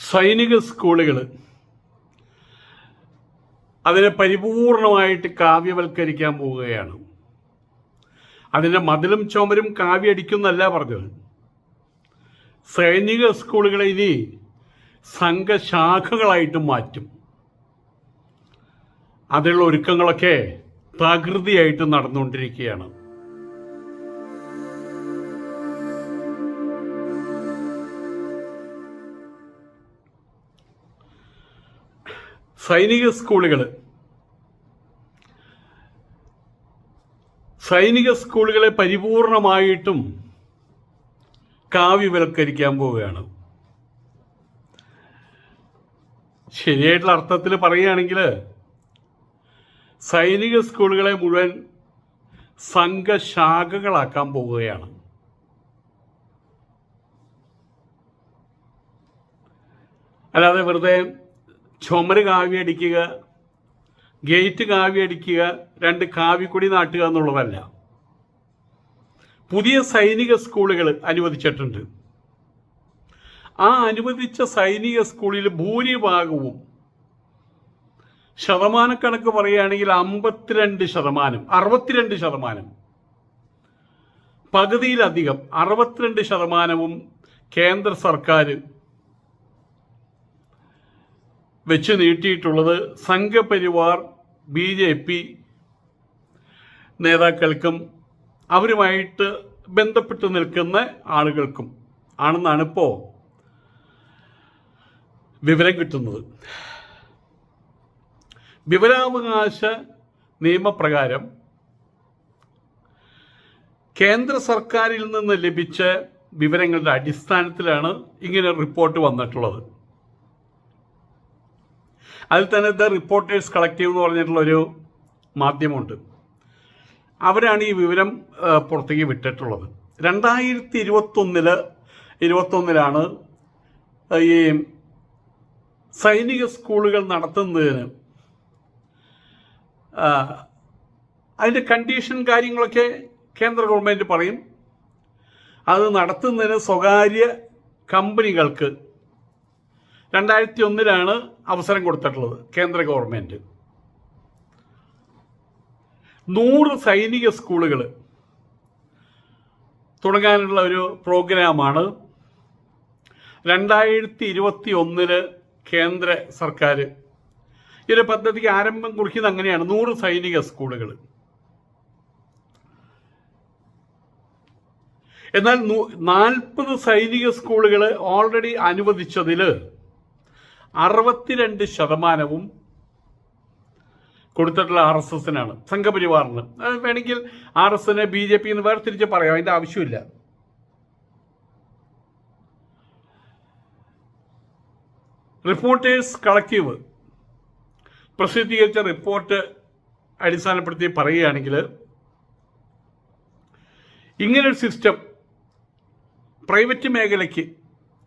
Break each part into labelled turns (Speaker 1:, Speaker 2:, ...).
Speaker 1: സൈനിക സ്കൂളുകൾ അതിനെ പരിപൂർണമായിട്ട് കാവ്യവൽക്കരിക്കാൻ പോവുകയാണ്. അതിന്റെ മതിലും ചുമരും കാവ്യടിക്കുന്നല്ല പറഞ്ഞത്. സൈനിക സ്കൂളുകളെ ഇനി സംഘശാഖകളായിട്ട് മാറ്റും. അതിലുള്ള ഒരുക്കങ്ങളൊക്കെ പ്രകൃതിയായിട്ട് നടന്നുകൊണ്ടിരിക്കുകയാണ്. സൈനിക സ്കൂളുകൾ സൈനിക സ്കൂളുകളെ പരിപൂർണമായിട്ടും കാവ്യവൽക്കരിക്കാൻ പോവുകയാണ്. ശരിയായിട്ടുള്ള അർത്ഥത്തിൽ പറയുകയാണെങ്കിൽ സൈനിക സ്കൂളുകളെ മുഴുവൻ സംഘശാഖകളാക്കാൻ പോവുകയാണ്. അല്ലാതെ വെറുതെ ചുമര് കാവ്യ അടിക്കുക ഗേറ്റ് കാവ്യ അടിക്കുക രണ്ട് കാവ്യക്കൊടി നാട്ടുക എന്നുള്ളതല്ല. പുതിയ സൈനിക സ്കൂളുകൾ അനുവദിച്ചിട്ടുണ്ട്. ആ അനുവദിച്ച സൈനിക സ്കൂളിൽ ഭൂരിഭാഗവും ശതമാനക്കണക്ക് പറയുകയാണെങ്കിൽ അമ്പത്തിരണ്ട് ശതമാനം അറുപത്തിരണ്ട് ശതമാനം. പകുതിയിലധികം അറുപത്തിരണ്ട് ശതമാനവും കേന്ദ്ര സർക്കാർ വെച്ച് നീട്ടിയിട്ടുള്ളത് സംഘപരിവാർ ബി ജെ പി നേതാക്കൾക്കും അവരുമായിട്ട് ബന്ധപ്പെട്ട് നിൽക്കുന്ന ആളുകൾക്കും ആണെന്നാണ് ഇപ്പോൾ വിവരം കിട്ടുന്നത്. വിവരാവകാശ നിയമപ്രകാരം കേന്ദ്ര സർക്കാരിൽ നിന്ന് ലഭിച്ച വിവരങ്ങളുടെ അടിസ്ഥാനത്തിലാണ് ഇങ്ങനെ റിപ്പോർട്ട് വന്നിട്ടുള്ളത്. അതിൽ തന്നെ ദ റിപ്പോർട്ടേഴ്സ് കളക്റ്റീവ് എന്ന് പറഞ്ഞിട്ടുള്ളൊരു മാധ്യമമുണ്ട്. അവരാണ് ഈ വിവരം പുറത്തേക്ക് വിട്ടിട്ടുള്ളത്. രണ്ടായിരത്തി ഇരുപത്തൊന്നിൽ ഇരുപത്തൊന്നിലാണ് ഈ സൈനിക സ്കൂളുകൾ നടത്തുന്നതിന് അതിന്റെ കണ്ടീഷൻ കാര്യങ്ങളൊക്കെ കേന്ദ്ര ഗവൺമെന്റ് പറയും. അത് നടത്തുന്നതിന് സ്വകാര്യ കമ്പനികൾക്ക് രണ്ടായിരത്തി ഒന്നിലാണ് അവസരം കൊടുത്തിട്ടുള്ളത് കേന്ദ്ര ഗവൺമെന്റ് നൂറ് സൈനിക സ്കൂളുകൾ തുടങ്ങാനുള്ള ഒരു പ്രോഗ്രാമാണ്. രണ്ടായിരത്തി ഇരുപത്തി ഒന്നിൽ കേന്ദ്ര സർക്കാർ ഈ ഒരു പദ്ധതിക്ക് ആരംഭം കുറിക്കുന്നത് അങ്ങനെയാണ്. നൂറ് സൈനിക സ്കൂളുകൾ എന്നാൽ നാൽപ്പത് സൈനിക സ്കൂളുകൾ ഓൾറെഡി അനുവദിച്ചതിൽ അറുപത്തിരണ്ട് ശതമാനവും കൊടുത്തിട്ടുള്ള ആർ എസ് എസിനാണ് സംഘപരിവാറിന്. വേണമെങ്കിൽ ആർ എസ് എസിനെ ബി ജെ പി എന്ന് വേർതിരിച്ച് പറയാം അതിന്റെ ആവശ്യമില്ല. റിപ്പോർട്ടേഴ്സ് കളക്റ്റീവ് പ്രസിദ്ധീകരിച്ച റിപ്പോർട്ട് അടിസ്ഥാനപ്പെടുത്തി പറയുകയാണെങ്കിൽ ഇങ്ങനൊരു സിസ്റ്റം പ്രൈവറ്റ് മേഖലയ്ക്ക്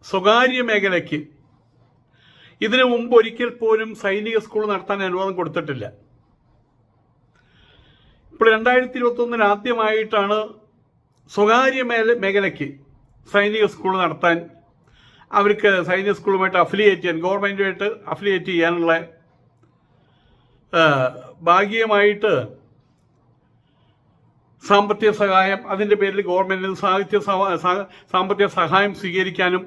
Speaker 1: സ്വകാര്യ മേഖലയ്ക്ക് ഇതിനു മുമ്പ് ഒരിക്കൽ പോലും സൈനിക സ്കൂൾ നടത്താൻ അനുവാദം കൊടുത്തിട്ടില്ല. ഇപ്പോൾ രണ്ടായിരത്തി ഇരുപത്തൊന്നിന് ആദ്യമായിട്ടാണ് സ്വകാര്യ മേഖലയ്ക്ക് സൈനിക സ്കൂൾ നടത്താൻ അവർക്ക് സൈനിക സ്കൂളുമായിട്ട് അഫിലിയേറ്റ് ചെയ്യാൻ ഗവൺമെന്റുമായിട്ട് അഫിലിയേറ്റ് ചെയ്യാനുള്ള ഭാഗികമായിട്ട് സാമ്പത്തിക സഹായം അതിന്റെ പേരിൽ ഗവൺമെന്റിന് സാഹിത്യ സഹ- സഹ- സാമ്പത്തിക സഹായം സ്വീകരിക്കാനും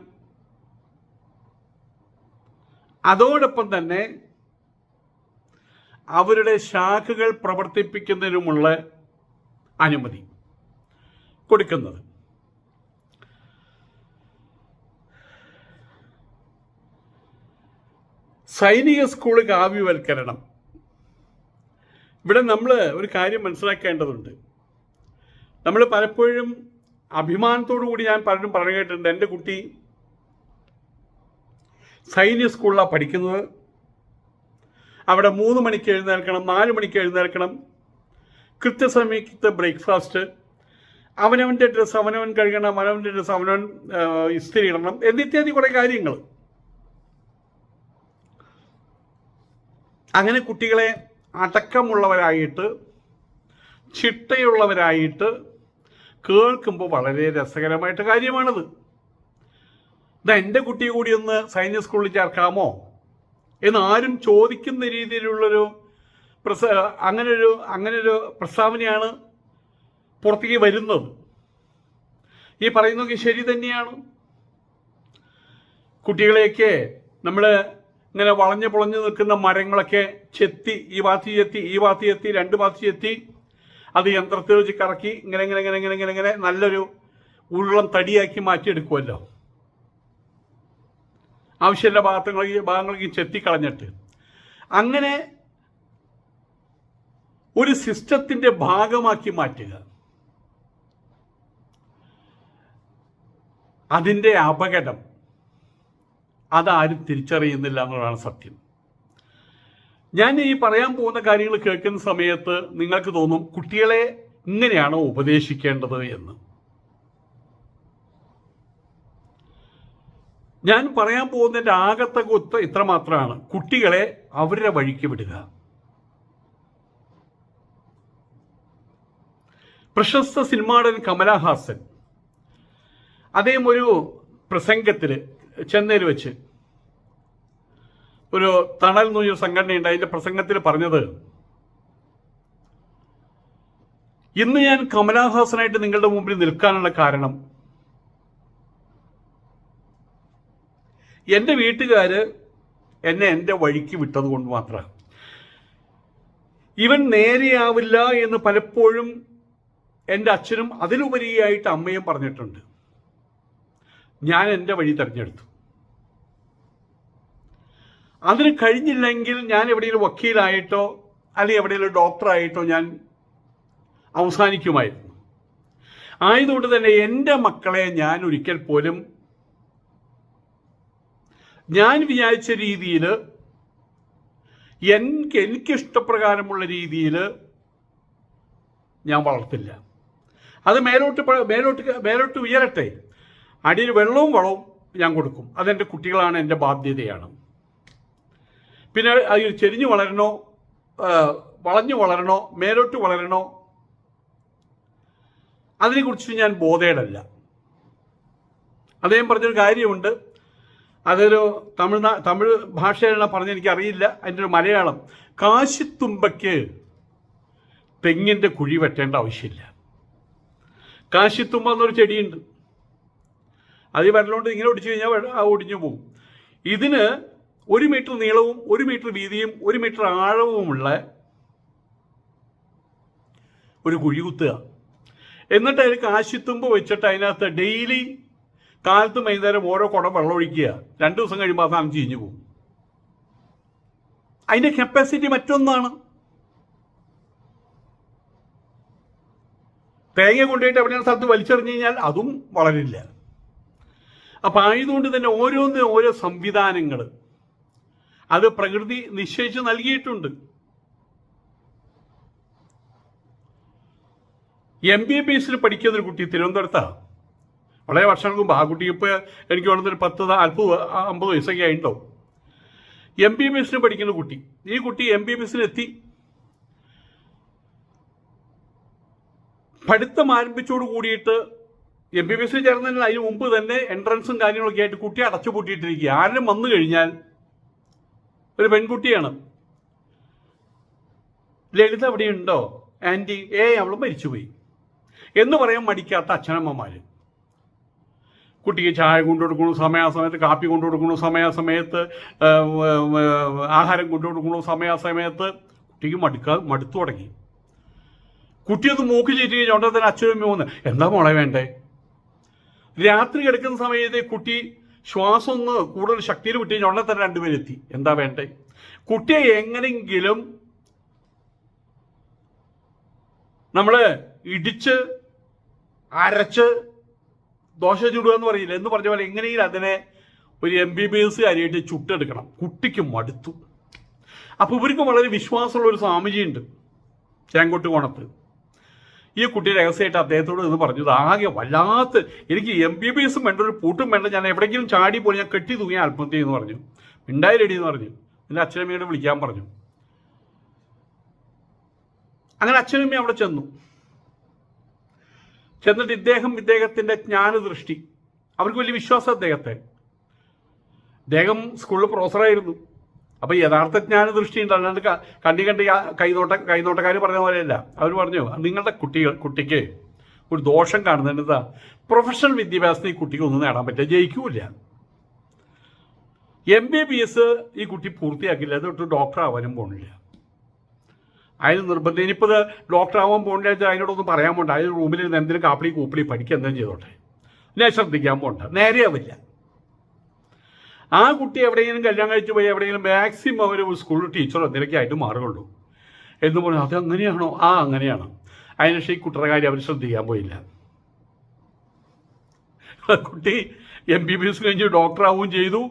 Speaker 1: അതോടൊപ്പം തന്നെ അവരുടെ ശാഖകൾ പ്രവർത്തിപ്പിക്കുന്നതിനുമുള്ള അനുമതി കൊടുക്കുന്നത്. സൈനിക സ്കൂൾ കാവ്യവൽക്കരണം. ഇവിടെ നമ്മൾ ഒരു കാര്യം മനസ്സിലാക്കേണ്ടതുണ്ട്. നമ്മൾ പലപ്പോഴും അഭിമാനത്തോടു കൂടി ഞാൻ പലരും പറഞ്ഞു കേട്ടിട്ടുണ്ട് എന്റെ കുട്ടി സൈനിക സ്കൂളിലാണ് പഠിക്കുന്നത്. അവിടെ മൂന്ന് മണിക്ക് എഴുന്നേൽക്കണം നാല് മണിക്ക് എഴുന്നേൽക്കണം. കൃത്യസമയത്ത് ബ്രേക്ക്ഫാസ്റ്റ്. അവനവന്റെ ഡ്രസ്സ് അവനവൻ കഴുകണം അവനവന്റെ ഡ്രസ്സ് അവനവൻ ഇസ്തിരി ഇടണം എന്നിത്യാദി കുറേ കാര്യങ്ങൾ. അങ്ങനെ കുട്ടികളെ അടക്കമുള്ളവരായിട്ട് ചിട്ടയുള്ളവരായിട്ട് കേൾക്കുമ്പോൾ വളരെ രസകരമായിട്ട് കാര്യമാണത്. എന്റെ കുട്ടിയെ കൂടി ഒന്ന് സൈനിക സ്കൂളിൽ ചേർക്കാമോ? എന്ന് ആരും ചോദിക്കുന്ന രീതിയിലുള്ളൊരു പ്രസ അങ്ങനൊരു അങ്ങനൊരു പ്രസ്താവനയാണ് പുറത്തേക്ക് വരുന്നത്. ഈ പറയുന്നതൊക്കെ ശരി തന്നെയാണ്. കുട്ടികളെയൊക്കെ നമ്മൾ ഇങ്ങനെ വളഞ്ഞു പൊളഞ്ഞു നിൽക്കുന്ന മരങ്ങളൊക്കെ ചെത്തി ഈ ഭാഗത്ത് ചെത്തി ഈ ഭാഗത്ത് ചെത്തി രണ്ട് ഭാഗത്ത് ചെത്തി അത് യന്ത്രത്തിൽ വെച്ച് കറക്കി ഇങ്ങനെ ഇങ്ങനെ ഇങ്ങനെ ഇങ്ങനെ ഇങ്ങനെ നല്ലൊരു ഉരുളം തടിയാക്കി മാറ്റിയെടുക്കുമല്ലോ ആവശ്യമില്ല ഭാഗത്തുകൾ ഭാഗങ്ങളേക്ക് ചെത്തിക്കളഞ്ഞിട്ട്. അങ്ങനെ ഒരു സിസ്റ്റത്തിന്റെ ഭാഗമാക്കി മാറ്റുക. അതിന്റെ അപകടം അതാരും തിരിച്ചറിയുന്നില്ല എന്നുള്ളതാണ് സത്യം. ഞാൻ ഈ പറയാൻ പോകുന്ന കാര്യങ്ങൾ കേൾക്കുന്ന സമയത്ത് നിങ്ങൾക്ക് തോന്നും കുട്ടികളെ ഇങ്ങനെയാണോ ഉപദേശിക്കേണ്ടത് എന്ന്. ഞാൻ പറയാൻ പോകുന്നതിന്റെ ആകത്തെ കുത്ത് ഇത്ര മാത്രമാണ് കുട്ടികളെ അവരുടെ വഴിക്ക് വിടുക. പ്രശസ്ത സിനിമാടൻ കമലഹാസൻ അദ്ദേഹം ഒരു പ്രസംഗത്തിൽ ചെന്നൈയിൽ വെച്ച് ഒരു തണൽ പറഞ്ഞൊരു സംഘടനയുണ്ട്. അതിന്റെ പ്രസംഗത്തിൽ പറഞ്ഞത് ഇന്ന് ഞാൻ കമലഹാസനായിട്ട് നിങ്ങളുടെ മുമ്പിൽ നിൽക്കാനുള്ള കാരണം എന്റെ വീട്ടുകാർ എന്നെ എന്റെ വഴിക്ക് വിട്ടത് കൊണ്ട് മാത്രമാണ് ഇവൻ നേരെയാവില്ല എന്ന് പലപ്പോഴും എന്റെ അച്ഛനും അതിലുപരിയായിട്ട് അമ്മയും പറഞ്ഞിട്ടുണ്ട്. ഞാൻ എന്റെ വഴി തിരഞ്ഞെടുത്തു. അതിന് കഴിഞ്ഞില്ലെങ്കിൽ ഞാൻ എവിടെയെങ്കിലും വക്കീലായിട്ടോ അല്ലെങ്കിൽ എവിടെയെങ്കിലും ഡോക്ടറായിട്ടോ ഞാൻ അവസാനിക്കുമായിരുന്നു. ആയതുകൊണ്ട് തന്നെ എന്റെ മക്കളെ ഞാൻ ഒരിക്കൽ പോലും ഞാൻ വിചാരിച്ച രീതിയിൽ എനിക്ക് എനിക്കിഷ്ടപ്രകാരമുള്ള രീതിയിൽ ഞാൻ വളർത്തില്ല. അത് മേലോട്ട് മേലോട്ട് മേലോട്ട് ഉയരട്ടെ. അടിയിൽ വെള്ളവും വളവും ഞാൻ കൊടുക്കും. അതെന്റെ കുട്ടികളാണ് എന്റെ ബാധ്യതയാണ്. പിന്നെ അതിൽ ചെരിഞ്ഞു വളരണോ വളഞ്ഞു വളരണോ മേലോട്ട് വളരണോ അതിനെക്കുറിച്ച് ഞാൻ ബോധേടല്ല. അദ്ദേഹം പറഞ്ഞൊരു കാര്യമുണ്ട്. അതൊരു തമിഴ്നാ തമിഴ് ഭാഷയിലാണ് പറഞ്ഞ എനിക്കറിയില്ല. അതിന്റെ ഒരു മലയാളം. കാശിത്തുമ്പയ്ക്ക് തെങ്ങിന്റെ കുഴി വെട്ടേണ്ട ആവശ്യമില്ല. കാശിത്തുമ്പ എന്നൊരു ചെടിയുണ്ട്. അത് വരലോണ്ട് ഇങ്ങനെ ഒടിച്ചു കഴിഞ്ഞാൽ ഒടിഞ്ഞു പോകും ഇതിന് ഒരു മീറ്റർ നീളവും ഒരു മീറ്റർ വീതിയും ഒരു മീറ്റർ ആഴവുമുള്ള ഒരു കുഴി കുത്തുക. എന്നിട്ട് അതിൽ കാശിത്തുമ്പ് വെച്ചിട്ട് അതിനകത്ത് ഡെയിലി കാലത്തും വൈകുന്നേരം ഓരോ കുടം വെള്ളം ഒഴിക്കുക. രണ്ട് ദിവസം കഴിയുമ്പോൾ ആ ചീഞ്ഞു പോകും. അതിന്റെ കപ്പാസിറ്റി മറ്റൊന്നാണ്. തേങ്ങ കൊണ്ടുപോയിട്ട് എവിടെയാണ് സ്ഥലത്ത് വലിച്ചെറിഞ്ഞു കഴിഞ്ഞാൽ അതും വളരില്ല. അപ്പം ആയതുകൊണ്ട് തന്നെ ഓരോന്നിനും ഓരോ സംവിധാനങ്ങൾ അത് പ്രകൃതി നിശ്ചയിച്ച് നൽകിയിട്ടുണ്ട്. എം ബി ബി എസിൽ പഠിക്കുന്ന ഒരു കുട്ടി തിരുവനന്തപുരത്താണ് വളരെ വർഷങ്ങൾക്ക് മുമ്പ് ആ കുട്ടി ഇപ്പോൾ എനിക്ക് വേണമെന്നൊരു പത്ത് അല്പ അമ്പത് വയസ്സൊക്കെ ആയിട്ടുണ്ടാവും. എം ബി ബി എസിന് പഠിക്കുന്ന കുട്ടി. ഈ കുട്ടി എം ബി ബി എസിന് എത്തി പഠിത്തം ആരംഭിച്ചോട് കൂടിയിട്ട് എം ബി ബി എസിന് ചേർന്നതിന് അതിന് മുമ്പ് തന്നെ എൻട്രൻസും കാര്യങ്ങളൊക്കെ ആയിട്ട് കുട്ടി അടച്ചു പൂട്ടിയിട്ടിരിക്കുക ആരും വന്നു കഴിഞ്ഞാൽ ഒരു പെൺകുട്ടിയാണ്. ലളിത അവിടെ ഉണ്ടോ ആന്റി ഏ അവൾ മരിച്ചുപോയി. എന്ന് പറയാൻ മടിക്കാത്ത അച്ഛനമ്മമാര്. കുട്ടിക്ക് ചായ കൊണ്ടു കൊടുക്കണു സമയാസമയത്ത് കാപ്പി കൊണ്ടു കൊടുക്കണു സമയാസമയത്ത് ആഹാരം കൊണ്ടു കൊടുക്കണു സമയാസമയത്ത് കുട്ടിക്ക് മടുക്കാ മടുത്തു തുടങ്ങി. കുട്ടിയൊന്ന് മൂക്ക് ചീറ്റി കഴിഞ്ഞാൽ തന്നെ അച്ഛനും മൂന്ന് എന്താ മോളെ വേണ്ടേ? രാത്രി കിടക്കുന്ന സമയത്ത് കുട്ടി ശ്വാസം ഒന്ന് കൂടുതൽ ശക്തിയിൽ വിട്ട് കഴിഞ്ഞാൽ രണ്ടുപേരെത്തി. എന്താ വേണ്ടേ? കുട്ടിയെ എങ്ങനെങ്കിലും നമ്മൾ ഇടിച്ച് അരച്ച് ദോശ ചുടുക എന്ന് പറയില്ല. എന്ന് പറഞ്ഞ പോലെ എങ്ങനെയെങ്കിലും അതിനെ ഒരു എം ബി ബി എസ് കാര്യമായിട്ട് ചുട്ടെടുക്കണം. കുട്ടിക്ക് മടുത്തു. അപ്പോൾ ഇവർക്ക് വളരെ വിശ്വാസമുള്ള ഒരു സ്വാമിജിയുണ്ട്. ചേങ്കോട്ട് കോണത്ത്. ഈ കുട്ടി രഹസ്യമായിട്ട് അദ്ദേഹത്തോട് എന്ന് പറഞ്ഞത് ആകെ വല്ലാത്ത എനിക്ക് എം ബി ബി എസും വേണ്ട ഒരു പൂട്ടും വേണ്ട. ഞാൻ എവിടെയെങ്കിലും ചാടി പോയി ഞാൻ കെട്ടി തൂങ്ങി ആത്മഹത്യ എന്ന് പറഞ്ഞു. മിണ്ടായിരടി എന്ന് പറഞ്ഞു. എന്റെ അച്ഛനമ്മയോട് വിളിക്കാൻ പറഞ്ഞു. അങ്ങനെ അച്ഛനമ്മ അവിടെ ചെന്നു. ചെന്നിട്ട് ഇദ്ദേഹം ഇദ്ദേഹത്തിന്റെ ജ്ഞാനദൃഷ്ടി. അവർക്ക് വലിയ വിശ്വാസം അദ്ദേഹത്തെ. അദ്ദേഹം സ്കൂളിൽ പ്രൊഫസറായിരുന്നു അപ്പോൾ യഥാർത്ഥ ജ്ഞാനദൃഷ്ടി ഉണ്ട്. അല്ലാണ്ട് ക- കണ്ടി കൈനോട്ട കൈനോട്ടക്കാർ പറഞ്ഞ പോലെയല്ല. അവർ പറഞ്ഞു നിങ്ങളുടെ കുട്ടികൾ കുട്ടിക്ക് ഒരു ദോഷം കാണുന്നുണ്ട് എന്താ? പ്രൊഫഷണൽ വിദ്യാഭ്യാസത്തിന് ഈ കുട്ടിക്ക് ഒന്നും നേടാൻ പറ്റില്ല. ജയിക്കൂല എം ബി ബി എസ് ഈ കുട്ടി പൂർത്തിയാക്കില്ല. അതൊട്ട് ഡോക്ടർ ആവാനും പോണില്ല. അതിന് നിർബന്ധം. ഇനിയിപ്പോൾ ഡോക്ടർ ആവാൻ പോകേണ്ട അതിനോടൊന്നും പറയാൻ പോണ്ട. അതിന് റൂമിൽ ഇരുന്ന് എന്തിനും കാപ്പിളി കൂപ്പിളി പഠിക്കുക എന്തെങ്കിലും ചെയ്തോട്ടെ. ഞാൻ ശ്രദ്ധിക്കാൻ പോണ്ട. നേരെയാവില്ല ആ കുട്ടി എവിടെയെങ്കിലും കല്യാണം കഴിച്ച് പോയി എവിടെയെങ്കിലും മാക്സിമം ഒരു സ്കൂൾ ടീച്ചറോ എന്തെങ്കിലുമൊക്കെ ആയിട്ട് മാറുകയുള്ളൂ. എന്ന് പറഞ്ഞു അത് അങ്ങനെയാണോ? ആ അങ്ങനെയാണ്. അതിനുശേഷം ഈ കുട്ടിയുടെ കാര്യം അവർ ശ്രദ്ധിക്കാൻ പോയില്ല. കുട്ടി എം ബി ബി എസ് കഴിഞ്ഞ് ഡോക്ടറാവുകയും ചെയ്തു.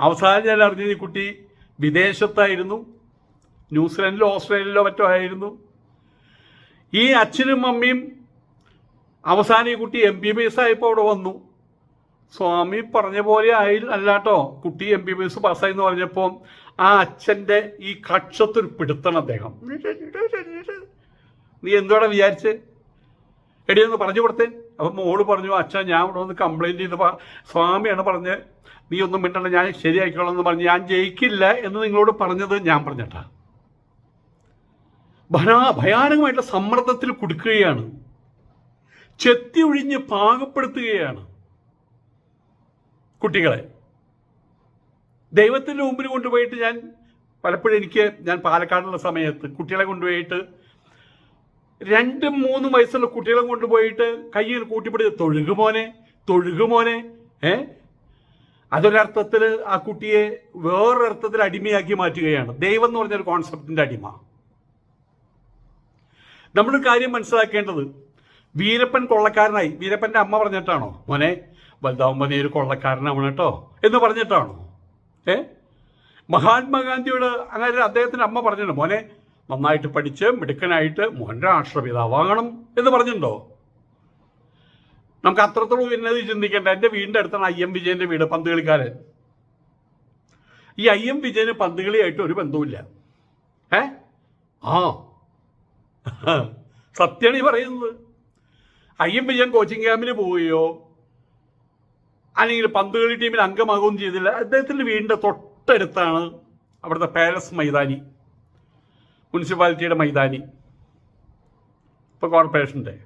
Speaker 1: അവസാനം ഞാൻ അറിഞ്ഞത് ഈ കുട്ടി വിദേശത്തായിരുന്നു. ന്യൂസിലൻഡിലോ ഓസ്ട്രേലിയയിലോ മറ്റോ ആയിരുന്നു. ഈ അച്ഛനും അമ്മയും അവസാനം ഈ കുട്ടി എം ബി ബി എസ് ആയപ്പോൾ അവിടെ വന്നു. സ്വാമി പറഞ്ഞ പോലെ ആയി അല്ലാട്ടോ കുട്ടി എം ബി ബി എസ് പാസ്സായി എന്ന് പറഞ്ഞപ്പോൾ ആ അച്ഛന്റെ ഈ കക്ഷത്തൊരു പിടുത്തണം അദ്ദേഹം. നീ എന്തോടെ വിചാരിച്ച്? എടിയൊന്ന് പറഞ്ഞു കൊടുത്തേ. അപ്പം മോൾ പറഞ്ഞു അച്ഛൻ ഞാൻ ഇവിടെ ഒന്ന് കംപ്ലൈന്റ് ചെയ്ത് സ്വാമിയാണ് പറഞ്ഞ് നീ ഒന്നും മിണ്ടണ്ട ഞാൻ ശരിയാക്കിക്കോളാം എന്ന് പറഞ്ഞ്. ഞാൻ ജയിക്കില്ല എന്ന് നിങ്ങളോട് പറഞ്ഞത് ഞാൻ പറഞ്ഞിട്ടാ. ഭയാ ഭയാനകമായിട്ടുള്ള സമ്മർദ്ദത്തിൽ കുടുക്കുകയാണ്. ചെത്തി ഒഴിഞ്ഞ് പാകപ്പെടുത്തുകയാണ്. കുട്ടികളെ ദൈവത്തിന്റെ മുമ്പിൽ കൊണ്ടുപോയിട്ട് ഞാൻ പലപ്പോഴും എനിക്ക് ഞാൻ പാലക്കാടുള്ള സമയത്ത് കുട്ടികളെ കൊണ്ടുപോയിട്ട് രണ്ടും മൂന്നും വയസ്സുള്ള കുട്ടികളെ കൊണ്ടുപോയിട്ട് കയ്യിൽ കൂട്ടിപ്പിടി തൊഴുകുമോനെ തൊഴുകുമോനെ ഏ? അതൊരർത്ഥത്തിൽ ആ കുട്ടിയെ വേറൊരർത്ഥത്തിൽ അടിമയാക്കി മാറ്റുകയാണ്. ദൈവം എന്ന് പറഞ്ഞൊരു കോൺസെപ്റ്റിന്റെ അടിമ. നമ്മളൊരു കാര്യം മനസ്സിലാക്കേണ്ടത്. വീരപ്പൻ കൊള്ളക്കാരനായി. വീരപ്പന്റെ അമ്മ പറഞ്ഞിട്ടാണോ? മോനെ വലുതാവുമ്പോൾ നീ ഒരു കൊള്ളക്കാരനാവണം കേട്ടോ എന്ന് പറഞ്ഞിട്ടാണോ? ഏ? മഹാത്മാഗാന്ധിയോട് അങ്ങനെ അദ്ദേഹത്തിന്റെ അമ്മ പറഞ്ഞിട്ടുണ്ട്. മോനെ നന്നായിട്ട് പഠിച്ച് മിടുക്കനായിട്ട് മോൻ രാഷ്ട്രപിതാവാകണം എന്ന് പറഞ്ഞിട്ടുണ്ടോ? നമുക്ക് അത്രത്തോളം ഉന്നതി ചിന്തിക്കേണ്ട. എന്റെ വീടിന്റെ അടുത്താണ് ഐ എം വിജയന്റെ വീട് പന്ത് കളിക്കാരൻ ഈ ഐ എം വിജയന് പന്ത് കളിയായിട്ട് ഒരു ബന്ധവുമില്ല. ഏ? ആ സത്യമാണ് ഈ പറയുന്നത്. ഐ എം വിജയൻ കോച്ചിങ് ക്യാമ്പിന് പോവുകയോ അല്ലെങ്കിൽ പന്ത് കളി ടീമിൽ അംഗമാകുകയും ചെയ്തില്ല. അദ്ദേഹത്തിന്റെ വീടിന്റെ തൊട്ടടുത്താണ് അവിടുത്തെ പാലസ് മൈതാനി. മുനിസിപ്പാലിറ്റിയുടെ മൈതാനി. ഇപ്പോൾ കോർപ്പറേഷന്റെ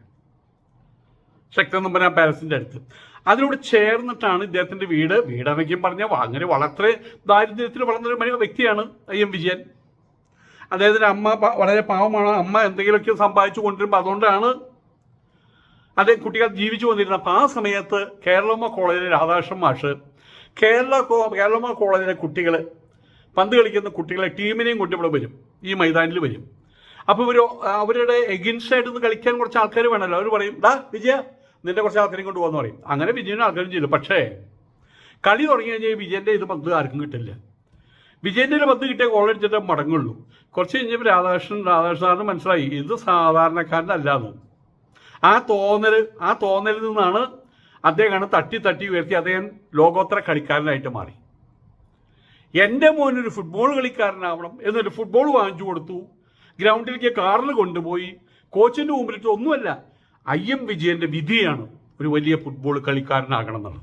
Speaker 1: ശക്തനമ്പന പാലസിന്റെ അടുത്ത്. അതിനോട് ചേർന്നിട്ടാണ് ഇദ്ദേഹത്തിന്റെ വീട്. വീടാണെങ്കിലും പറഞ്ഞാൽ അങ്ങനെ വളരെ ദാരിദ്ര്യത്തിൽ വളർന്നൊരു വ്യക്തിയാണ് ഐ എം വിജയൻ. അദ്ദേഹത്തിന്റെ അമ്മ വളരെ പാവമാണ്. അമ്മ എന്തെങ്കിലുമൊക്കെ സമ്പാദിച്ചു കൊണ്ടിരുമ്പോൾ അതുകൊണ്ടാണ് അദ്ദേഹം കുട്ടികൾ ജീവിച്ചു വന്നിരുന്നത് അപ്പോൾ ആ സമയത്ത് കേരളമ്മ കോളേജിലെ രാധാകൃഷ്ണൻ മാഷ് കേരള കേരളമ്മ കോളേജിലെ കുട്ടികൾ പന്ത് കളിക്കുന്ന കുട്ടികളെ ടീമിനെയും കൊണ്ട് ഇവിടെ വരും. ഈ മൈതാനിൽ വരും. അപ്പോൾ ഇവർ അവരുടെ എഗിൻസ്റ്റ് ആയിട്ട് ഒന്ന് കളിക്കാൻ കുറച്ച് ആൾക്കാർ വേണമല്ലോ. അവർ പറയും ഡാ വിജയ നിന്റെ കുറച്ച് ആൾക്കാരെയും കൊണ്ട് പോകാന്ന് പറയും. അങ്ങനെ വിജയനും ആൾക്കാരും ചെയ്തു. പക്ഷേ കളി തുടങ്ങി കഴിഞ്ഞാൽ വിജയന്റെ ഇത് പന്ത് ആർക്കും കിട്ടില്ല. വിജയന്റെ പന്ത് കിട്ടിയ ഗോൾ മടങ്ങുള്ളൂ. കുറച്ച് കഴിഞ്ഞപ്പോൾ രാധാകൃഷ്ണൻ രാധാകൃഷ്ണൻ മനസ്സിലായി ഇത് സാധാരണക്കാരനല്ലാന്ന് ആ തോന്നൽ ആ തോന്നലിൽ നിന്നാണ് അദ്ദേഹമാണ് തട്ടി തട്ടി ഉയർത്തി അദ്ദേഹം ലോകോത്തര കളിക്കാരനായിട്ട് മാറി. എന്റെ മോനൊരു ഫുട്ബോൾ കളിക്കാരനാവണം എന്നൊരു ഫുട്ബോൾ വാങ്ങിച്ചു കൊടുത്തു. ഗ്രൗണ്ടിലേക്ക് കാറിൽ കൊണ്ടുപോയി. കോച്ചിന്റെ മുമ്പിലിട്ട് ഒന്നുമല്ല ഐ എം വിജയന്റെ വിധിയാണ് ഒരു വലിയ ഫുട്ബോൾ കളിക്കാരനാകണം എന്നുള്ളത്.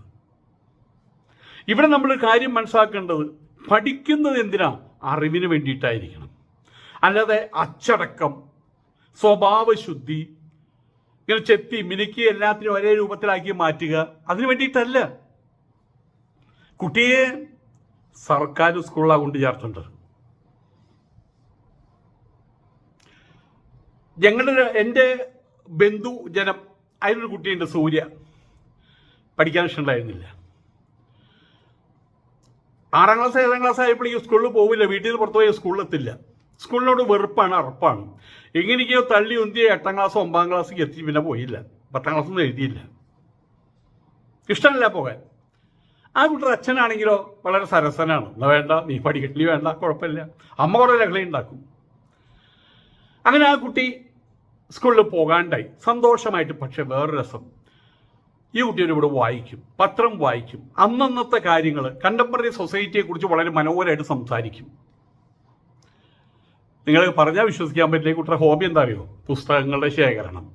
Speaker 1: ഇവിടെ നമ്മൾ കാര്യം മനസ്സിലാക്കേണ്ടത് പഠിക്കുന്നത് എന്തിനാ? അറിവിന് വേണ്ടിയിട്ടായിരിക്കണം. അല്ലാതെ അച്ചടക്കം സ്വഭാവശുദ്ധി ഇങ്ങനെ ചെത്തി മിനുക്കി എല്ലാത്തിനും ഒരേ രൂപത്തിലാക്കി മാറ്റുക അതിനു വേണ്ടിയിട്ടല്ല. കുട്ടിയെ സർക്കാർ സ്കൂളിലാണ് കൊണ്ട് ചേർത്തുണ്ട്. ഞങ്ങളുടെ എന്റെ ബന്ധു ജനം അതിനൊരു കുട്ടിയുണ്ട് സൂര്യ. പഠിക്കാൻ ഇഷ്ടമുണ്ടായിരുന്നില്ല. ആറാം ക്ലാസ് ഏഴാം ക്ലാസ് ആയപ്പോഴേക്കും സ്കൂളിൽ പോവില്ല വീട്ടിൽ നിന്ന് പുറത്തു പോയി സ്കൂളിലെത്തില്ല സ്കൂളിനോട് വെറുപ്പാണ് അറപ്പാണ്. എങ്ങനെയൊക്കെയോ തള്ളി ഉന്തിയ എട്ടാം ക്ലാസ് ഒമ്പതാം ക്ലാസ് എത്തി പിന്നെ പോയില്ല. പത്താം ക്ലാസ്സൊന്നും എഴുതിയില്ല. ഇഷ്ടമല്ല പോകാൻ. ആ കുട്ടിയുടെ അച്ഛനാണെങ്കിലോ വളരെ സരസനാണ്. എന്നാ വേണ്ട നീ പഠിക്കണ്ടി വേണ്ട കുഴപ്പമില്ല. അമ്മ കുറേ ലഹളി ഉണ്ടാക്കും. അങ്ങനെ ആ കുട്ടി സ്കൂളിൽ പോകാണ്ടായി. സന്തോഷമായിട്ട് പക്ഷെ വേറെ രസം. ഈ കുട്ടി ഒരു ഇവിടെ വായിക്കും പത്രം വായിക്കും. അന്നന്നത്തെ കാര്യങ്ങൾ കണ്ടംപററി സൊസൈറ്റിയെക്കുറിച്ച് വളരെ മനോഹരമായിട്ട് സംസാരിക്കും. നിങ്ങൾ പറഞ്ഞാൽ വിശ്വസിക്കാൻ പറ്റില്ല. കുട്ടിയുടെ ഹോബി എന്താ അറിയോ? പുസ്തകങ്ങളുടെ ശേഖരണം.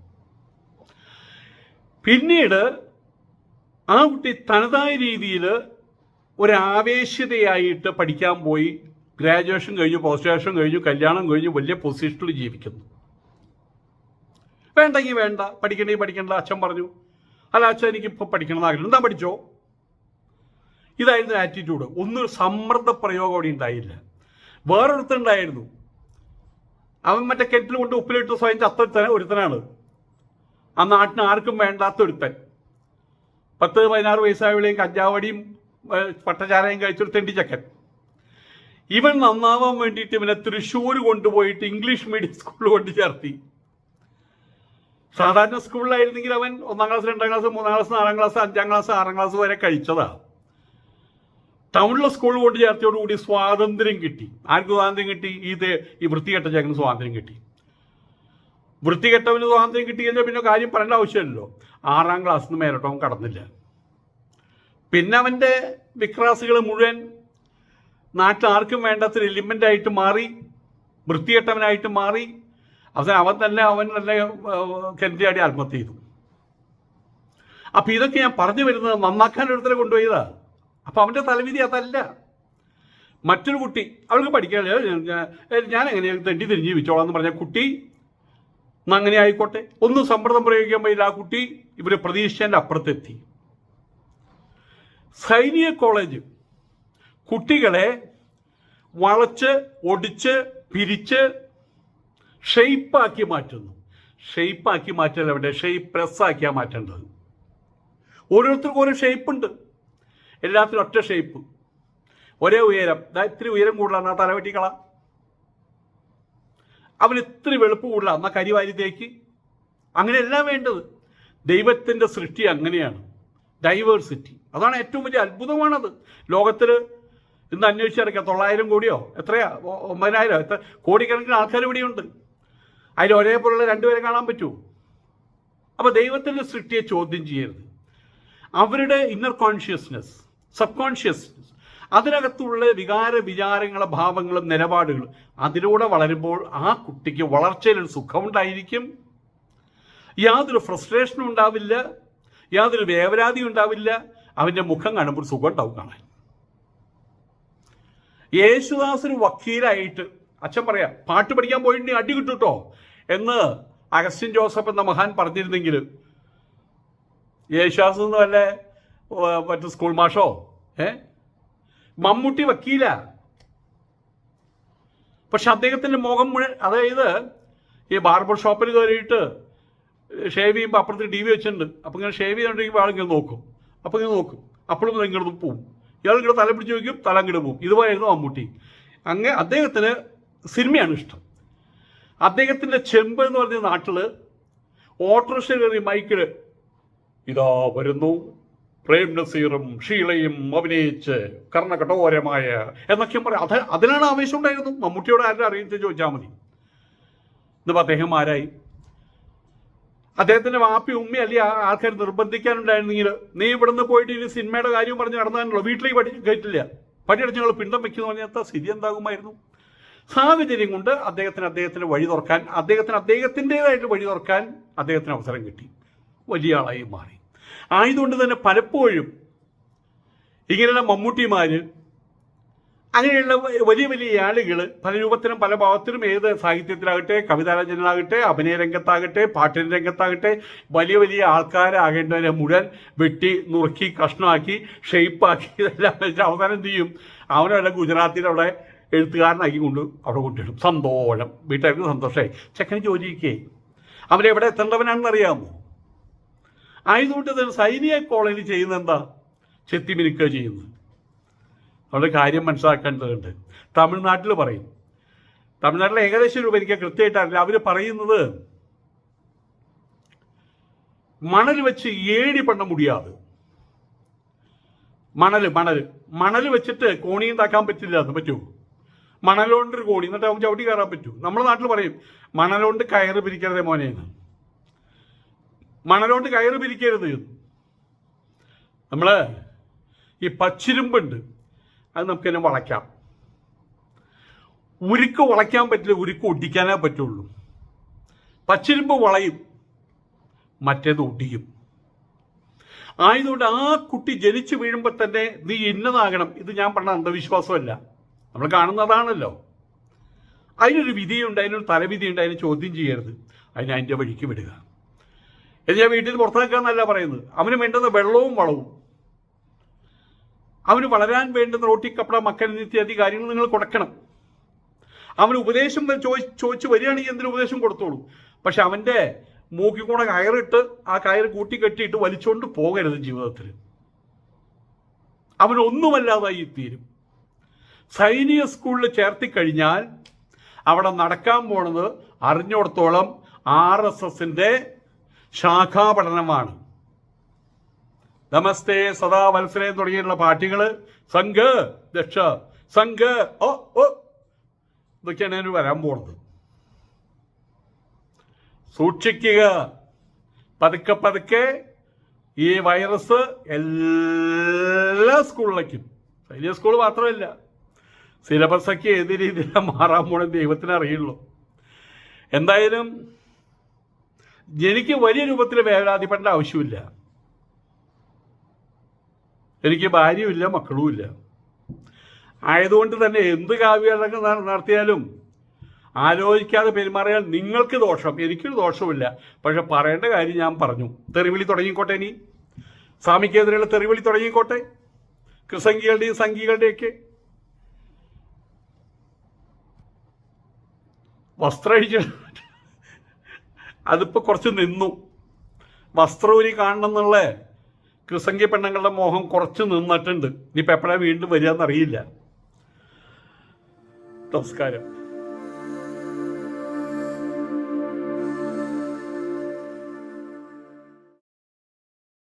Speaker 1: പിന്നീട് ആ കുട്ടി തനതായ രീതിയിൽ ഒരാവേശതയായിട്ട് പഠിക്കാൻ പോയി. ഗ്രാജുവേഷൻ കഴിഞ്ഞു പോസ്റ്റ് ഗ്രാജുവേഷൻ കഴിഞ്ഞു കല്യാണം കഴിഞ്ഞു വലിയ പൊസിഷനിൽ ജീവിക്കുന്നു. വേണ്ടെങ്കിൽ വേണ്ട. പഠിക്കണമെങ്കിൽ പഠിക്കേണ്ട. അച്ഛൻ പറഞ്ഞു. അല്ല അച്ഛൻ എനിക്കിപ്പോൾ പഠിക്കണം എന്നാഗ്രഹം എന്താ പഠിച്ചോ? ഇതായിരുന്നു ആറ്റിറ്റ്യൂഡ് ഒന്നും സമ്മർദ്ദ പ്രയോഗം അവിടെ ഉണ്ടായില്ല. വേറൊരുത്തനുണ്ടായിരുന്നു അവൻ മറ്റേ കെറ്റിൽ കൊണ്ട് ഉപ്പിലിട്ട് സ്വയം ചത്തൊരുത്തന ഒരുത്തനാണ്. ആ നാട്ടിന് ആർക്കും വേണ്ടാത്ത ഒരുത്തൻ. പത്ത് പതിനാറ് വയസ്സായവളെയും കഞ്ചാവടിയും പട്ടചാരയും കഴിച്ചൊരു തെണ്ടിച്ചക്കൻ. ഇവൻ നന്നാവാൻ വേണ്ടിയിട്ട് ഇവനെ തൃശ്ശൂർ കൊണ്ടുപോയിട്ട് ഇംഗ്ലീഷ് മീഡിയം സ്കൂളിൽ കൊണ്ട് ചേർത്തി. സാധാരണ സ്കൂളിലായിരുന്നെങ്കിൽ അവൻ ഒന്നാം ക്ലാസ് രണ്ടാം ക്ലാസ് മൂന്നാം ക്ലാസ് നാലാം ക്ലാസ് അഞ്ചാം ക്ലാസ് ആറാം ക്ലാസ് വരെ കഴിച്ചതാ. ടൗണിലെ സ്കൂളിൽ കൊണ്ട് ചേർത്തയോടുകൂടി സ്വാതന്ത്ര്യം കിട്ടി. ആർക്ക് സ്വാതന്ത്ര്യം കിട്ടി? ഇത് ഈ വൃത്തികെട്ട ചേക്കന് സ്വാതന്ത്ര്യം കിട്ടി. വൃത്തികെട്ടവന് സ്വാതന്ത്ര്യം കിട്ടി എന്ന് പിന്നെ കാര്യം പറയേണ്ട ആവശ്യമില്ലല്ലോ. ആറാം ക്ലാസ് നിന്ന് മേലോട്ടവൻ കടന്നില്ല. പിന്നെ അവന്റെ വിക്രാസികൾ മുഴുവൻ നാട്ടിൽ ആർക്കും വേണ്ടാത്തൊരു എലിമെന്റ് ആയിട്ട് മാറി വൃത്തികെട്ടവനായിട്ട് മാറി. അവസാനം അവൻ തന്നെ അവൻ തന്നെ കെൻഡിയാടി ആത്മഹത്യ ചെയ്തു. അപ്പം ഇതൊക്കെ ഞാൻ പറഞ്ഞു വരുന്നത് നന്നാക്കാൻ ഒരുത്തരെ കൊണ്ടുപോയതാ. അപ്പം അവന്റെ തലവിധി അതല്ല. മറ്റൊരു കുട്ടി അവൾക്ക് പഠിക്കാൻ ഞാൻ എങ്ങനെയാണ് തെണ്ടി തിരിഞ്ഞ് ജീവിച്ചോളാം എന്ന് പറഞ്ഞ കുട്ടി അങ്ങനെ ആയിക്കോട്ടെ. ഒന്ന് സമ്മർദ്ദം പ്രയോഗിക്കാൻ പറ്റില്ല. ആ കുട്ടി ഇവർ പ്രതീക്ഷിച്ചതിന്റെ അപ്പുറത്തെത്തി. സൈനിക കോളേജ്. കുട്ടികളെ വളച്ച് ഒടിച്ച് പിരിച്ച് ഷെയ്പ്പാക്കി മാറ്റുന്നു. ഷെയ്പ്പാക്കി മാറ്റല്ല അവിടെ ഷെയ്പ്പ് പ്രസ്സാക്കിയാ മാറ്റേണ്ടത്. ഓരോരുത്തർക്കും ഓരോ ഷെയ്പ്പുണ്ട്. എല്ലാത്തിനും ഒറ്റ ഷേപ്പ് ഒരേ ഉയരം. ഇത്തിരി ഉയരം കൂടുതലാണ്. ആ തലവെട്ടിക്കള അവൻ ഇത്തിരി വെളുപ്പ് കൂടുതലാണ് എന്നാ കരിവാരിത്തേക്ക്. അങ്ങനെയല്ല വേണ്ടത്. ദൈവത്തിന്റെ സൃഷ്ടി അങ്ങനെയാണ്. ഡൈവേഴ്സിറ്റി അതാണ് ഏറ്റവും വലിയ അത്ഭുതമാണത്. ലോകത്തിൽ ഇന്ന് അന്വേഷിച്ചെടുക്കുക തൊള്ളായിരം കോടിയോ? എത്രയാ? ഒമ്പതിനായിരം? എത്ര? കോടിക്കണക്കിന് ആൾക്കാർ ഇവിടെയുണ്ട്. അതിൽ ഒരേപോലുള്ള രണ്ടുപേരെ കാണാൻ പറ്റുമോ? അപ്പോൾ ദൈവത്തിന്റെ സൃഷ്ടിയെ ചോദ്യം ചെയ്യരുത്. അവരുടെ ഇന്നർ കോൺഷ്യസ്നെസ് സബ് കോൺഷ്യസ് അതിനകത്തുള്ള വികാര വിചാരങ്ങളും ഭാവങ്ങളും നിലപാടുകളും അതിലൂടെ വളരുമ്പോൾ ആ കുട്ടിക്ക് വളർച്ചയിൽ സുഖമുണ്ടായിരിക്കും യാതൊരു ഫ്രസ്ട്രേഷനും ഉണ്ടാവില്ല. യാതൊരു വേവരാതിയും ഉണ്ടാവില്ല. അവന്റെ മുഖം കാണുമ്പോൾ സുഖം ഉണ്ടാവും കാണാൻ. യേശുദാസ് ഒരു വക്കീലായിട്ട് അച്ഛൻ പറയാം പാട്ട് പഠിക്കാൻ പോയിട്ടുണ്ടെങ്കിൽ അടി കിട്ടൂട്ടോ എന്ന് അഗസ്റ്റിൻ ജോസഫ് എന്ന മഹാൻ പറഞ്ഞിരുന്നെങ്കിൽ യേശുദാസ് എന്ന് വല്ല മറ്റു സ്കൂൾ മാഷോ? ഏ? മമ്മൂട്ടി വക്കീല. പക്ഷെ അദ്ദേഹത്തിന്റെ മുഖം മുഴുവൻ അതായത് ഈ ബാർബർ ഷോപ്പിൽ കയറിയിട്ട് ഷേവ് ചെയ്യുമ്പോൾ അപ്പുറത്ത് ടി വി വെച്ചിട്ടുണ്ട്. അപ്പം ഇങ്ങനെ ഷേവ് ചെയ്തുകൊണ്ടിരിക്കുമ്പോൾ ആളിങ്ങനെ നോക്കും. അപ്പം ഇങ്ങനെ നോക്കും. അപ്പോഴും ഇങ്ങോട്ട് പോവും. ഇയാൾ തല പിടിച്ച് വയ്ക്കും തല അങ്ങോട്ട് പോവും. ഇതുപോലെയായിരുന്നു മമ്മൂട്ടി. അങ്ങ് അദ്ദേഹത്തിന് സിനിമയാണ് ഇഷ്ടം. അദ്ദേഹത്തിന്റെ ചെമ്പ് എന്ന് പറഞ്ഞ നാട്ടിൽ ഓട്ടോറിക്ഷ കയറി മൈക്കിൽ ഇതാ വരുന്നു. പ്രേം നസീറും ഷീലയും അഭിനയിച്ച് കർണകഠോരമായ എന്നൊക്കെ പറയാം. അത് അതിനാണ് ആവേശം ഉണ്ടായിരുന്നു മമ്മൂട്ടിയോട് ആരും അറിയിച്ച് ചോദിച്ചാൽ മതി. ഇന്നിപ്പോൾ അദ്ദേഹം ആരായി? അദ്ദേഹത്തിന്റെ വാപ്പി ഉമ്മ അല്ലെ ആൾക്കാർ നിർബന്ധിക്കാനുണ്ടായിരുന്നെങ്കിൽ നീ ഇവിടുന്ന് പോയിട്ട് ഇനി സിനിമയുടെ കാര്യം പറഞ്ഞ് നടന്നാണല്ലോ. വീട്ടിലേക്ക് പഠി കയറ്റില്ല. പണിയടിച്ച് ഞങ്ങൾ പിണ്ടം വെക്കുന്നു പറഞ്ഞാൽ സ്ഥിതി എന്താകുമായിരുന്നു? സാഹചര്യം കൊണ്ട് അദ്ദേഹത്തിന് അദ്ദേഹത്തിന്റെ വഴി തുറക്കാൻ അദ്ദേഹത്തിന് അദ്ദേഹത്തിന്റെതായിട്ട് വഴി തുറക്കാൻ അദ്ദേഹത്തിന് അവസരം കിട്ടി. വലിയ ആളായി മാറി. ആയതുകൊണ്ട് തന്നെ പലപ്പോഴും ഇങ്ങനെയുള്ള മമ്മൂട്ടിമാർ അങ്ങനെയുള്ള വലിയ വലിയ ആളുകൾ പല രൂപത്തിലും പല ഭാവത്തിലും ഏത് സാഹിത്യത്തിലാകട്ടെ കവിതാരചനയിലാകട്ടെ അഭിനയ രംഗത്താകട്ടെ പാട്ടിന്റെ രംഗത്താകട്ടെ വലിയ വലിയ ആൾക്കാരാകേണ്ടവരെ മുഴുവൻ വെട്ടി നുറുക്കി കഷ്ണമാക്കി ഷെയ്പ്പാക്കി ഇതെല്ലാം വെച്ച് അവസാനം എന്ത് ചെയ്യും? അവനവിടെ ഗുജറാത്തിൽ അവിടെ എഴുത്തുകാരനാക്കി കൊണ്ട് അവിടെ കൊണ്ടിടും സന്തോഷം. വീട്ടുകാർക്ക് സന്തോഷമായി ചെക്കൻ ജോലിക്കേ അവരെവിടെ എത്തേണ്ടവനാണെന്ന് അറിയാമോ? ആയതുകൊണ്ട് തന്നെ സൈനിക കോളനി ചെയ്യുന്ന എന്താ ചെത്തിമിനുക്കുക ചെയ്യുന്നത്. അവിടെ കാര്യം മനസ്സിലാക്കേണ്ടതുണ്ട് തമിഴ്നാട്ടിൽ പറയും. തമിഴ്നാട്ടിലെ ഏകദേശം രൂപ എനിക്ക് കൃത്യമായിട്ട് അറിയില്ല. അവർ പറയുന്നത് മണൽ വെച്ച് ഏടി പണ്ണ മുടിയാതെ. മണൽ മണൽ മണൽ വെച്ചിട്ട് കോണി ഉണ്ടാക്കാൻ പറ്റില്ല എന്ന് പറ്റുമോ മണലുകൊണ്ട് ഒരു കോണി. എന്നിട്ട് അവൻ ചവിട്ടി കയറാൻ പറ്റൂ. നമ്മുടെ നാട്ടിൽ പറയും മണലുകൊണ്ട് കയറ് പിരിക്കരുതേ മോനെ എന്ന് കയറി പിരിക്കരുത് നമ്മൾ ഈ പച്ചിരുമ്പുണ്ട് അത് നമുക്ക് തന്നെ വളയ്ക്കാം. ഉരുക്ക് വളയ്ക്കാൻ പറ്റില്ല ഉരുക്ക് ഒടിക്കാനേ പറ്റുള്ളൂ. പച്ചിരുമ്പ് വളയും മറ്റേത് ഒടിയും. ആയതുകൊണ്ട് ആ കുട്ടി ജനിച്ചു വീഴുമ്പോൾ തന്നെ നീ ഇന്നതാകണം. ഇത് ഞാൻ പറഞ്ഞ അന്ധവിശ്വാസമല്ല. നമ്മൾ കാണുന്നതാണല്ലോ. അതിനൊരു വിധിയുണ്ട് അതിനൊരു തലവിധിയുണ്ട് അതിനെ ചോദ്യം ചെയ്യരുത്. അതിനെ അതിന്റെ വഴിക്ക് വിടുക. ഇത് ഞാൻ വീട്ടിൽ നിന്ന് പുറത്താക്കാന്നല്ല പറയുന്നത്. അവന് വേണ്ടുന്ന വെള്ളവും വളവും. അവന് വളരാൻ വേണ്ടുന്ന റോട്ടി കപ്പട മക്കൻ ഇത്യാദി കാര്യങ്ങൾ നിങ്ങൾ കൊടുക്കണം. അവന് ഉപദേശം ചോദിച്ചു വരികയാണെങ്കിൽ എന്തിനു ഉപദേശം കൊടുത്തോളൂ? പക്ഷെ അവന്റെ മൂക്കി കൂടെ കയറിട്ട് ആ കയറ് കൂട്ടി കെട്ടിയിട്ട് വലിച്ചുകൊണ്ട് പോകരുത് ജീവിതത്തിൽ അവനൊന്നുമല്ലാതായി തീരും. സൈനിക സ്കൂളിൽ ചേർത്തി കഴിഞ്ഞാൽ അവിടെ നടക്കാൻ പോണത് അറിഞ്ഞിടത്തോളം ആർ എസ് എസിന്റെ ശാഖാപഠനമാണ്. നമസ്തേ സദാ വത്സരേ തുടങ്ങിയിട്ടുള്ള പാർട്ടികൾ സംഘ് ദക്ഷ സംഘ് ഓ ഓ ഇതൊക്കെയാണ് അതിന് വരാൻ പോണത് സൂക്ഷിക്കുക. പതുക്കെ പതുക്കെ ഈ വൈറസ് എല്ലാ സ്കൂളിലേക്കും. സൈനിക സ്കൂൾ മാത്രമല്ല. സിലബസൊക്കെ ഏത് രീതിയിലാണ് മാറാൻ പോണെന്ന് ദൈവത്തിന് അറിയുള്ളൂ എന്തായാലും എനിക്ക് വലിയ രൂപത്തിൽ വേവലാതിപ്പെടേണ്ട ആവശ്യമില്ല. എനിക്ക് ഭാര്യയുമില്ല മക്കളുമില്ല. ആയതുകൊണ്ട് തന്നെ എന്ത് കാവ്യങ്ങൾ നടത്തിയാലും ആലോചിക്കാതെ പെരുമാറിയാൽ നിങ്ങൾക്ക് ദോഷം എനിക്കൊരു ദോഷമില്ല പക്ഷെ പറയേണ്ട കാര്യം ഞാൻ പറഞ്ഞു. തെറിവിളി തുടങ്ങിക്കോട്ടെ ഇനി. സ്വാമിക്കെതിരെയുള്ള തെറിവിളി തുടങ്ങിക്കോട്ടെ. കൃസംഗികളുടെയും സംഘികളുടെയൊക്കെ. വസ്ത്രമഴിച്ച് അതിപ്പോൾ കുറച്ച് നിന്നു. വസ്ത്രൂരി കാണണം എന്നുള്ള കൃസംഗി പെണ്ണുങ്ങളുടെ മോഹം കുറച്ച് നിന്നിട്ടുണ്ട്. ഇനിയിപ്പോൾ എപ്പോഴാണ് വീണ്ടും വരിക എന്നറിയില്ല. നമസ്കാരം.